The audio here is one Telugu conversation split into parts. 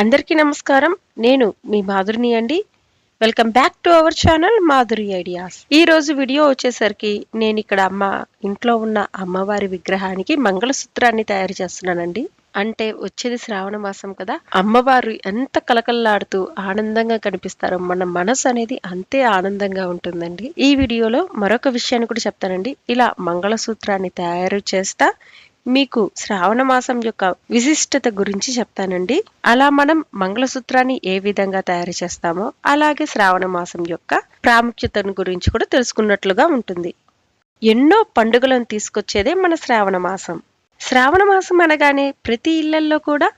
అందరికీ నమస్కారం. నేను మీ మాధురిని అండి. Welcome back to our channel Madhuri ideas ఈ రోజు వీడియో వచ్చేసరికి నేను ఇక్కడ అమ్మ ఇంట్లో ఉన్న అమ్మవారి విగ్రహానికి మంగళసూత్రాన్ని తయారు చేస్తున్నానండి. అంటే వచ్చేది శ్రావణ మాసం కదా. అమ్మవారు ఎంత కలకల్లాడుతూ ఆనందంగా కనిపిస్తారో మన మనసు అనేది అంతే ఆనందంగా ఉంటుందండి. ఈ వీడియోలో మరొక విషయాన్ని కూడా చెప్తానండి. ఇలా మంగళసూత్రాన్ని తయారు చేస్తా మీకు శ్రావణ మాసం యొక్క విశిష్టత గురించి చెప్తానండి. అలా మనం మంగళసూత్రాన్ని ఏ విధంగా తయారు చేస్తామో అలాగే శ్రావణ మాసం యొక్క ప్రాముఖ్యతను గురించి కూడా తెలుసుకున్నట్లుగా ఉంటుంది. ఎన్నో పండుగలను తీసుకొచ్చేదే మన శ్రావణ మాసం. శ్రావణ మాసం అనగానే ప్రతి ఇళ్ళల్లో కూడా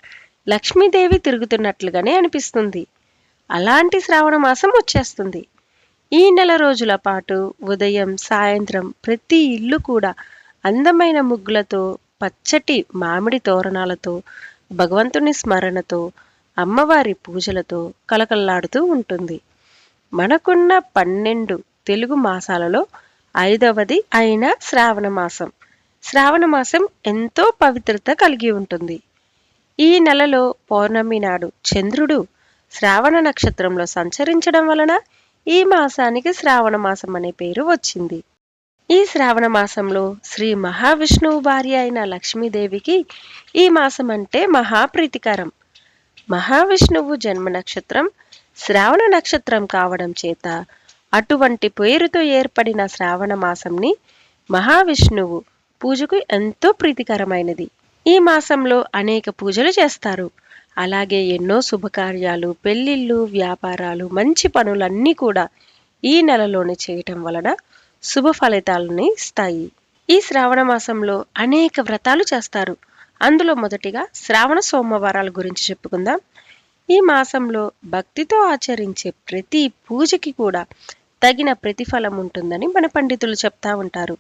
లక్ష్మీదేవి తిరుగుతున్నట్లుగానే అనిపిస్తుంది. అలాంటి శ్రావణ మాసం వచ్చేస్తుంది. ఈ నెల రోజుల పాటు ఉదయం సాయంత్రం ప్రతి ఇల్లు కూడా అందమైన ముగ్గులతో పచ్చటి మామిడి తోరణాలతో భగవంతుని స్మరణతో అమ్మవారి పూజలతో కలకల్లాడుతూ ఉంటుంది. మనకున్న పన్నెండు తెలుగు మాసాలలో ఐదవది అయిన శ్రావణ మాసం. శ్రావణ మాసం ఎంతో పవిత్రత కలిగి ఉంటుంది. ఈ నెలలో పౌర్ణమి నాడు చంద్రుడు శ్రావణ నక్షత్రంలో సంచరించడం వలన ఈ మాసానికి శ్రావణ మాసం అనే పేరు వచ్చింది. ఈ శ్రావణ మాసంలో శ్రీ మహావిష్ణువు భార్య అయిన లక్ష్మీదేవికి ఈ మాసం అంటే మహాప్రీతికరం. మహావిష్ణువు జన్మ నక్షత్రం శ్రావణ నక్షత్రం కావడం చేత అటువంటి పేరుతో ఏర్పడిన శ్రావణ మాసంని మహావిష్ణువు పూజకు ఎంతో ప్రీతికరమైనది. ఈ మాసంలో అనేక పూజలు చేస్తారు. అలాగే ఎన్నో శుభకార్యాలు పెళ్ళిళ్ళు వ్యాపారాలు మంచి పనులన్నీ కూడా ఈ నెలలోనే చేయటం వలన శుభ ఫలితాలని ఇస్తాయి. ఈ శ్రావణ మాసంలో అనేక వ్రతాలు చేస్తారు. అందులో మొదటిగా శ్రావణ సోమవారాల గురించి చెప్పుకుందాం. ఈ మాసంలో భక్తితో ఆచరించే ప్రతి పూజకి కూడా తగిన ప్రతిఫలం ఉంటుందని మన పండితులు చెప్తా ఉంటారు.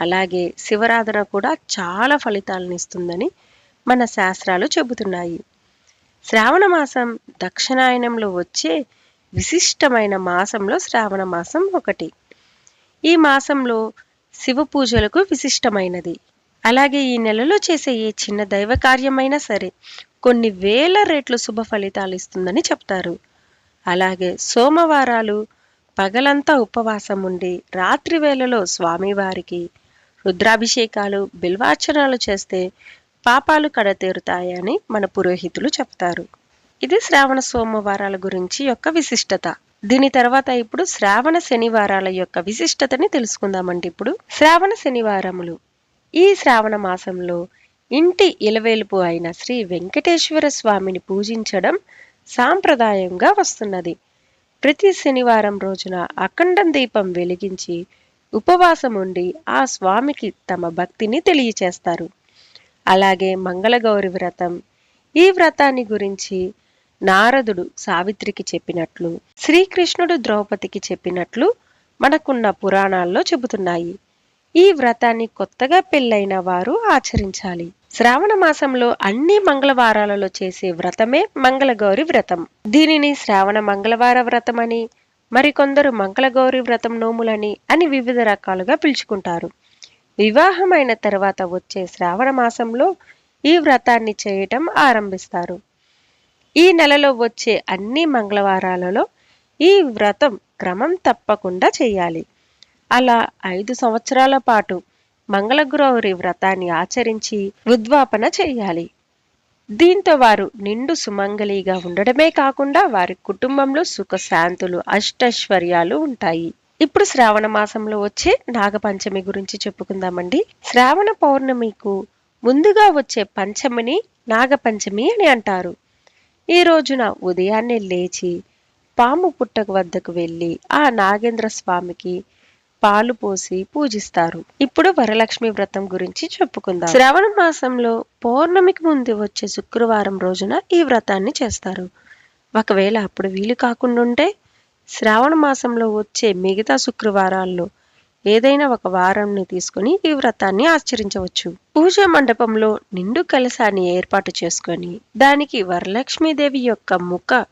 అలాగే శివరాధన కూడా చాలా ఫలితాలను ఇస్తుందని మన శాస్త్రాలు చెబుతున్నాయి. శ్రావణ మాసం దక్షిణాయనంలో వచ్చే విశిష్టమైన మాసంలో శ్రావణ మాసం ఒకటి. ఈ మాసంలో శివ పూజలకు విశిష్టమైనది. అలాగే ఈ నెలలో చేసే ఏ చిన్న దైవ కార్యమైనా సరే కొన్ని వేల రెట్లు శుభ ఫలితాలు ఇస్తుందని చెప్తారు. అలాగే సోమవారాలు పగలంతా ఉపవాసం ఉండి రాత్రి వేళలో స్వామివారికి రుద్రాభిషేకాలు బిల్వార్చనాలు చేస్తే పాపాలు కడతేరుతాయని మన పురోహితులు చెప్తారు. ఇది శ్రావణ సోమవారాల గురించి యొక్క విశిష్టత. దీని తర్వాత ఇప్పుడు శ్రావణ శనివారాల యొక్క విశిష్టతని తెలుసుకుందామండి ఇప్పుడు. శ్రావణ శనివారములు. ఈ శ్రావణ మాసంలో ఇంటి ఇలవేలుపు అయిన శ్రీ వెంకటేశ్వర స్వామిని పూజించడం సాంప్రదాయంగా వస్తున్నది. ప్రతి శనివారం రోజున అఖండం దీపం వెలిగించి ఉపవాసం ఉండి ఆ స్వామికి తమ భక్తిని తెలియచేస్తారు. అలాగే మంగళగౌరి వ్రతం ఈ వ్రతాన్ని గురించి నారదుడు సావిత్రికి చెప్పినట్లు శ్రీకృష్ణుడు ద్రౌపదికి చెప్పినట్లు మనకున్న పురాణాల్లో చెబుతున్నాయి. ఈ వ్రతాన్ని కొత్తగా పెళ్ళైన వారు ఆచరించాలి. శ్రావణ మాసంలో అన్ని మంగళవారాలలో చేసే వ్రతమే మంగళగౌరి వ్రతం. దీనిని శ్రావణ మంగళవార వ్రతం అని మరికొందరు మంగళగౌరి వ్రతం నోములని అని వివిధ రకాలుగా పిలుచుకుంటారు. వివాహమైన తర్వాత వచ్చే శ్రావణ మాసంలో ఈ వ్రతాన్ని చేయటం ఆరంభిస్తారు. ఈ నెలలో వచ్చే అన్ని మంగళవారాలలో ఈ వ్రతం క్రమం తప్పకుండా చేయాలి. అలా ఐదు సంవత్సరాల పాటు మంగళగౌరి వ్రతాన్ని ఆచరించి ఉద్వాపన చేయాలి. దీంతో వారు నిండు సుమంగళిగా ఉండడమే కాకుండా వారి కుటుంబంలో సుఖశాంతులు అష్టైశ్వర్యాలు ఉంటాయి. ఇప్పుడు శ్రావణ మాసంలో వచ్చే నాగపంచమి గురించి చెప్పుకుందామండి. శ్రావణ పౌర్ణమికు ముందుగా వచ్చే పంచమిని నాగపంచమి అని అంటారు. ఈ రోజున ఉదయాన్నే లేచి పాము పుట్టక వద్దకు వెళ్ళి ఆ నాగేంద్ర స్వామికి పాలు పోసి పూజిస్తారు. ఇప్పుడు వరలక్ష్మి వ్రతం గురించి చెప్పుకుందాం. శ్రావణ మాసంలో పౌర్ణమికి ముందు వచ్చే శుక్రవారం రోజున ఈ వ్రతాన్ని చేస్తారు. ఒకవేళ అప్పుడు వీలు కాకుండా ఉంటే శ్రావణ మాసంలో వచ్చే మిగతా శుక్రవారాల్లో ఏదైనా ఒక వారంని తీసుకుని ఈ వ్రతాన్ని ఆచరించవచ్చు. పూజ మండపంలో నిండు కలశాన్ని ఏర్పాటు చేసుకొని దానికి వరలక్ష్మీదేవి యొక్క ముఖ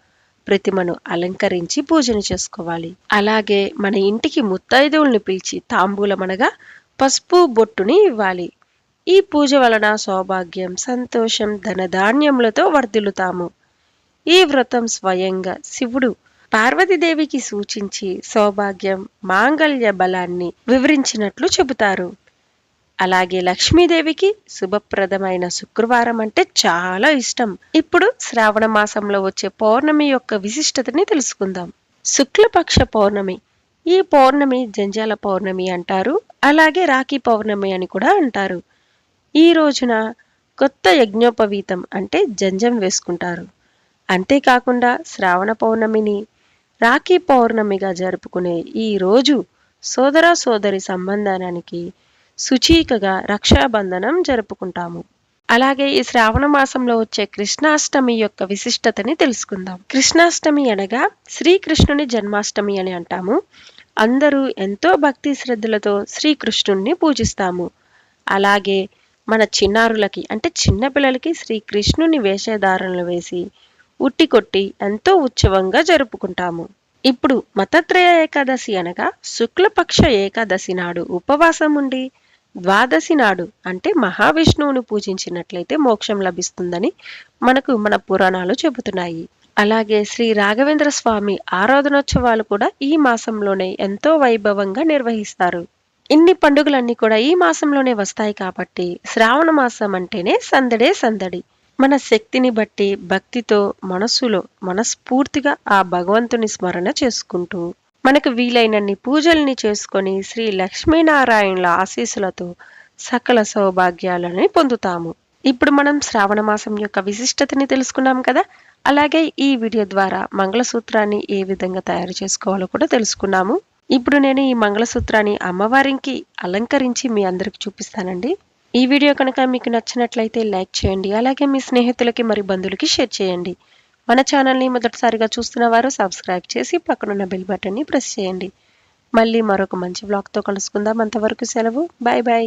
ప్రతిమను అలంకరించి పూజను చేసుకోవాలి. అలాగే మన ఇంటికి ముత్తైదువుల్ని పిలిచి తాంబూలమనగా పసుపు బొట్టుని ఇవ్వాలి. ఈ పూజ వలన సౌభాగ్యం సంతోషం ధనధాన్యములతో వర్ధిల్లుతాము. ఈ వ్రతం స్వయంగా శివుడు పార్వతీదేవికి సూచించి సౌభాగ్యం మాంగళ్య బలాన్ని వివరించినట్లు చెబుతారు. అలాగే లక్ష్మీదేవికి శుభప్రదమైన శుక్రవారం అంటే చాలా ఇష్టం. ఇప్పుడు శ్రావణ మాసంలో వచ్చే పౌర్ణమి యొక్క విశిష్టతని తెలుసుకుందాం. శుక్లపక్ష పౌర్ణమి. ఈ పౌర్ణమి జంజాల పౌర్ణమి అంటారు. అలాగే రాఖీ పౌర్ణమి అని కూడా అంటారు. ఈ రోజున కొత్త యజ్ఞోపవీతం అంటే జంజం వేసుకుంటారు. అంతేకాకుండా శ్రావణ పౌర్ణమిని రాఖీ పౌర్ణమిగా జరుపుకునే ఈ రోజు సోదర సోదరి సంబంధానికి సుచీకగా రక్షాబంధనం జరుపుకుంటాము. అలాగే ఈ శ్రావణ మాసంలో వచ్చే కృష్ణాష్టమి యొక్క విశిష్టతని తెలుసుకుందాం. కృష్ణాష్టమి అనగా శ్రీకృష్ణుని జన్మాష్టమి అని అంటాము. అందరూ ఎంతో భక్తి శ్రద్ధలతో శ్రీకృష్ణుణ్ణి పూజిస్తాము. అలాగే మన చిన్నారులకి అంటే చిన్నపిల్లలకి శ్రీకృష్ణుని వేషధారణలు వేసి ఉట్టి కొట్టి ఎంతో ఉత్సవంగా జరుపుకుంటాము. ఇప్పుడు మతత్రయ ఏకాదశి అనగా శుక్లపక్ష ఏకాదశి నాడు ఉపవాసం ఉండి ద్వాదశి నాడు అంటే మహావిష్ణువును పూజించినట్లయితే మోక్షం లభిస్తుందని మనకు మన పురాణాలు చెబుతున్నాయి. అలాగే శ్రీ రాఘవేంద్ర స్వామి ఆరాధనోత్సవాలు కూడా ఈ మాసంలోనే ఎంతో వైభవంగా నిర్వహిస్తారు. ఇన్ని పండుగలన్నీ కూడా ఈ మాసంలోనే వస్తాయి కాబట్టి శ్రావణ మాసం అంటేనే సందడే సందడి. మన శక్తిని బట్టి భక్తితో మనస్సులో మనస్ఫూర్తిగా ఆ భగవంతుని స్మరణ చేసుకుంటూ మనకు వీలైనన్ని పూజల్ని చేసుకొని శ్రీ లక్ష్మీనారాయణుల ఆశీస్సులతో సకల సౌభాగ్యాలని పొందుతాము. ఇప్పుడు మనం శ్రావణ మాసం యొక్క విశిష్టతని తెలుసుకున్నాం కదా? అలాగే ఈ వీడియో ద్వారా మంగళసూత్రాన్ని ఏ విధంగా తయారు చేసుకోవాలో కూడా తెలుసుకున్నాము. ఇప్పుడు నేను ఈ మంగళసూత్రాన్ని అమ్మవారికి అలంకరించి మీ అందరికి చూపిస్తానండి. ఈ వీడియో కనుక మీకు నచ్చినట్లయితే లైక్ చేయండి. అలాగే మీ స్నేహితులకి మరి బంధువులకి షేర్ చేయండి. మన ఛానల్ని మొదటిసారిగా చూస్తున్న వారు సబ్స్క్రైబ్ చేసి పక్కనున్న బెల్ బటన్ని ప్రెస్ చేయండి. మళ్ళీ మరొక మంచి బ్లాగ్తో కలుసుకుందాం. అంతవరకు సెలవు. Bye bye